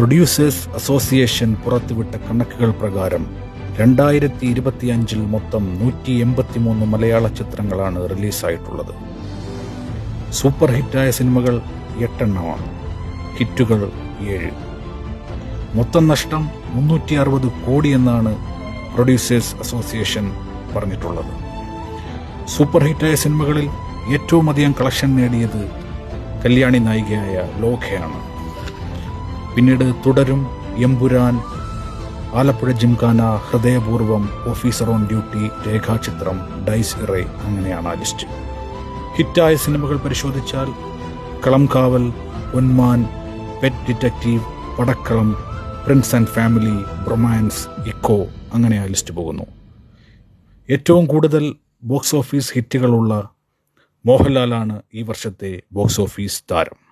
Producers association പുറത്തുവിട്ട കണക്കുകൾ പ്രകാരം രണ്ടായിരത്തി ഇരുപത്തിയഞ്ചിൽ മൊത്തം നൂറ്റി എൺപത്തിമൂന്ന് മലയാള ചിത്രങ്ങളാണ് റിലീസായിട്ടുള്ളത്. സൂപ്പർ ഹിറ്റായ സിനിമകൾ എട്ടെണ്ണമാണ്. ഹിറ്റുകൾ ഏഴ്. മൊത്തം നഷ്ടം മുന്നൂറ്റി അറുപത് കോടി എന്നാണ് പ്രൊഡ്യൂസേഴ്സ് അസോസിയേഷൻ പറഞ്ഞിട്ടുള്ളത്. സൂപ്പർ ഹിറ്റായ സിനിമകളിൽ ഏറ്റവും അധികം കളക്ഷൻ നേടിയത് കല്യാണി നായികയായ ലോകയാണ് പിന്നീട് Thudarum Empuraan Alappuzha gymkhana Hridayapoorvam officer on duty Rekhachithram Dies Irae അങ്ങനെയാണ് ആ ലിസ്റ്റ്. ഹിറ്റായ സിനിമകൾ പരിശോധിച്ചാൽ Kalamkaval ഉന്മാൻ pet detective Padakkalam prince and family romance Eko അങ്ങനെ ആ ലിസ്റ്റ് പോകുന്നു. ഏറ്റവും കൂടുതൽ ബോക്സ് ഓഫീസ് ഹിറ്റുകളുള്ള മോഹൻലാലാണ് ഈ വർഷത്തെ ബോക്സ് ഓഫീസ് താരം.